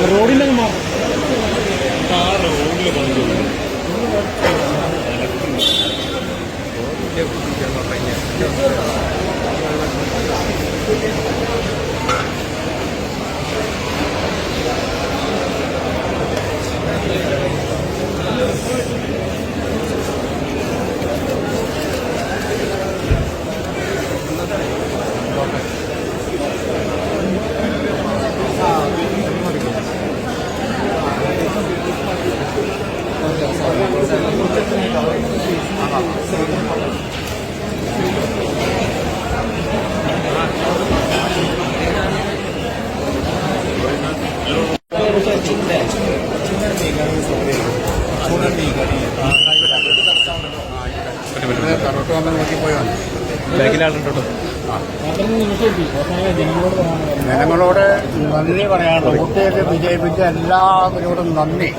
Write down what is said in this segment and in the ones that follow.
അങ്ങ് മാറും. കറക്റ്റ് വന്ന് നോക്കിപ്പോയാൽ ബാക്കിലാളുണ്ടോ പന്ത്രണ്ട് ജനങ്ങളോട് പറയാനുള്ളത് നന്ദി വോട്ട് ചെയ്ത് വിജയിപ്പിച്ച എല്ലാവരോടും നന്ദി.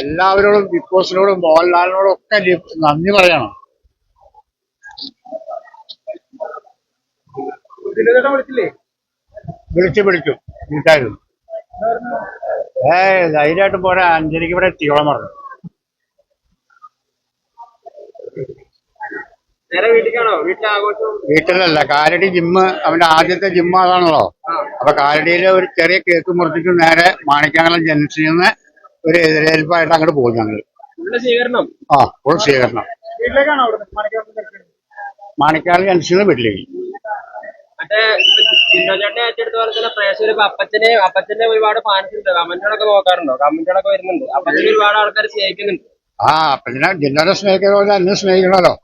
എല്ലാവരോടും ബിഗ് ബോസിനോടും മോഹൻലാലിനോടും ഒക്കെ നന്ദി പറയണം. വിളിച്ചു വിളിച്ചു വിളിച്ചായിരുന്നു ഏ ധൈര്യമായിട്ട് പോരാ. അഞ്ചരയ്ക്ക് ഇവിടെ എത്തിയോളം പറഞ്ഞു വീട്ടിലല്ല കാലടി ജിമ്മ് അവന്റെ ആദ്യത്തെ ജിമ്മ് അതാണല്ലോ അപ്പൊ കാലടിയിലെ ഒരു ചെറിയ കേക്ക് മുറിച്ചിട്ട് നേരെ മാണിക്കാങ്കലം ജംഗ്ഷനിൽ നിന്ന് ഒരു എതിരേൽപ്പായിട്ട് അങ്ങോട്ട് പോകും ഞങ്ങൾ സ്വീകരണം. ആ ഫുൾ സ്വീകരണം. വീട്ടിലേക്കാണോ അവിടെ മാണിക്കാട് ജംഗ്ഷനിൽ നിന്ന്? വീട്ടിലേക്ക്. മറ്റേ ജിന്നോചേട്ടനെ ഏറ്റെടുത്ത പോലെ തന്നെ പ്രേക്ഷകർ ഇപ്പൊ അപ്പച്ചനെ അപ്പച്ചന്റെ ഒരുപാട് ഫാൻസ് ഉണ്ട് കമന്റുകളൊക്കെ നോക്കാറുണ്ടോ കമന്റുകളൊക്കെ വരുന്നുണ്ട്. അപ്പച്ചനെ ഒരുപാട് ആൾക്കാർ സ്നേഹിക്കുന്നുണ്ട്. ആ പിന്നെ ജിന്നോനെ സ്നേഹിക്കുന്ന പോലെ എന്നെ സ്നേഹിക്കണല്ലോ.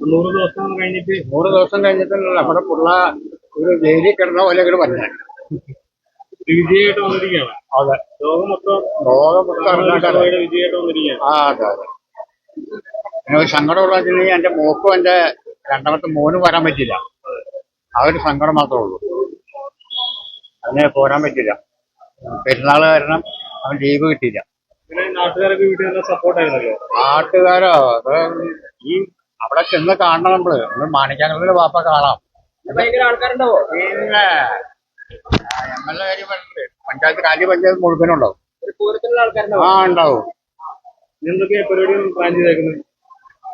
നൂറ് ദിവസം കഴിഞ്ഞിട്ട് നൂറ് ദിവസം കഴിഞ്ഞിട്ട് നമ്മുടെ പിള്ള ഒരു ജയിലിൽ കിടന്ന പോലെ ഇങ്ങോട്ട് വന്നെ. വിജയമായിട്ട് വന്നിരിക്കുകയാണ്. അതെ. ലോകം മൊത്തം ലോകം മൊത്തം അറിഞ്ഞാട്ടല്ലേ. ഷോയുടെ വിജയമായിട്ട് വന്നിരിക്കുകയാണ്. ആ അതെ അതെ. പിന്നെ ഒരു സങ്കടമുള്ള വെച്ചിട്ടുണ്ടെങ്കിൽ എന്റെ മോക്കും എന്റെ രണ്ടാമത്തെ മോനും വരാൻ പറ്റില്ല ആ ഒരു സങ്കടം മാത്രമേ ഉള്ളൂ. അതിനെ പോരാൻ പറ്റില്ല പെരുന്നാൾ കാരണം അവൻ ലീവ് കിട്ടിയില്ല. പിന്നെ നാട്ടുകാരൊക്കെ വീട്ടിൽ സപ്പോർട്ടായിരുന്നല്ലോ നാട്ടുകാരോ? അത് ഈ അവിടെ ചെന്ന് കാണണം നമ്മൾ. നമ്മൾ മാണിക്കാങ്ങളുടെ വാപ്പ കാണാം. പിന്നെ എ കാര്യം പറഞ്ഞിട്ടുണ്ട്. പഞ്ചായത്ത് കാലി പഞ്ചായത്ത് മുഴുവനുണ്ടാവും. ആ ഉണ്ടാവും. എന്തൊക്കെയാ പരിപാടികൾ പ്ലാൻ ചെയ്തേക്കുന്നത്?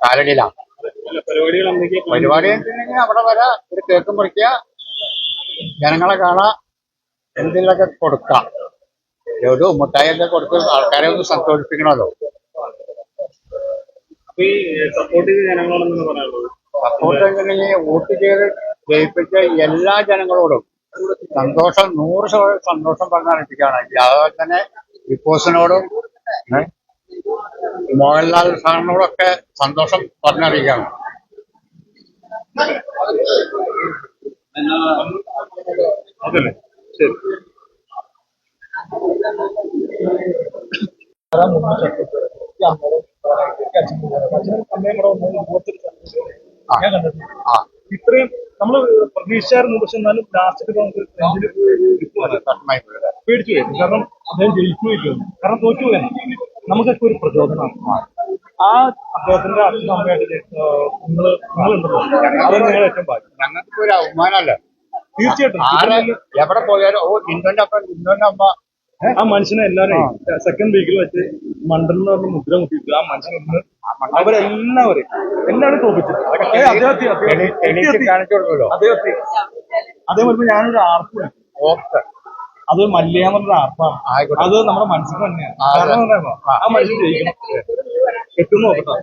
കാലടിയിലാ. പരിപാടികൾ എന്തൊക്കെയാ പരിപാടി അവിടെ വരാ ഒരു കേക്ക് മുറിക്കുക ജനങ്ങളെ കാണാ എന്തെങ്കിലുമൊക്കെ കൊടുക്കാം. ഒരു മുട്ടായൊക്കെ കൊടുത്ത് ആൾക്കാരെ ഒന്ന് സന്തോഷിപ്പിക്കണമല്ലോ. സപ്പോർട്ട് സപ്പോർട്ട് എന്നുണ്ടെങ്കിൽ വോട്ട് ചെയ്ത് ജയിപ്പിച്ച എല്ലാ ജനങ്ങളോടും സന്തോഷം നൂറ് ശതമാനം സന്തോഷം പറഞ്ഞറിയിപ്പിക്കുകയാണ് അതുപോലെ തന്നെ ഏ, മോഹൻലാൽ സാറിനോടൊക്കെ സന്തോഷം പറഞ്ഞറിയിക്കുകയാണ് അതല്ലേ? ശരി. ആ. ഇത്രയും നമ്മൾ പ്രതീക്ഷിച്ചായിരുന്നു പക്ഷെ എന്നാലും ലാസ്റ്റ് നമുക്ക് പോയത് പേടിച്ചു പോയി കാരണം അദ്ദേഹം ജയിക്കുകയില്ല കാരണം തോറ്റു പോയാൽ നമുക്കൊക്കെ ഒരു പ്രചോദനമാണ് ആ അദ്ദേഹത്തിന്റെ അച്ഛനും അമ്മയായിട്ട് നിങ്ങൾ നിങ്ങളുണ്ടല്ലോ. അതാണ് നിങ്ങൾ ഏറ്റവും ഭാഗ്യം. ഞങ്ങൾക്ക് ഒരു അവമാനല്ല തീർച്ചയായിട്ടും. എവിടെ പോയാലും ഓ നിന്റെ അപ്പൻ നിന്റെ അമ്മ ആ മനുഷ്യനെ എല്ലാവരും സെക്കൻഡ് വീക്കിൽ വെച്ച് മണ്ടൻ എന്ന് പറഞ്ഞ മുദ്ര മുട്ടിയിട്ട് ആ മനുഷ്യൻ അവരെല്ലാവരും അവരെല്ലാവരെയും എല്ലാവരും തോപ്പിച്ചു അതേപോലെ ഞാനൊരു ആർപ്പ് ഓർത്ത് അത് മല്യാന്നുള്ള ആർപ്പാണ്. ആയിക്കോട്ടെ. അത് നമ്മുടെ മനസ്സിൽ തന്നെയാണ്. ആ, കാരണം ആ. മനുഷ്യൻ ജയിക്കണം. എത്തുന്നു നോക്കട്ടോ.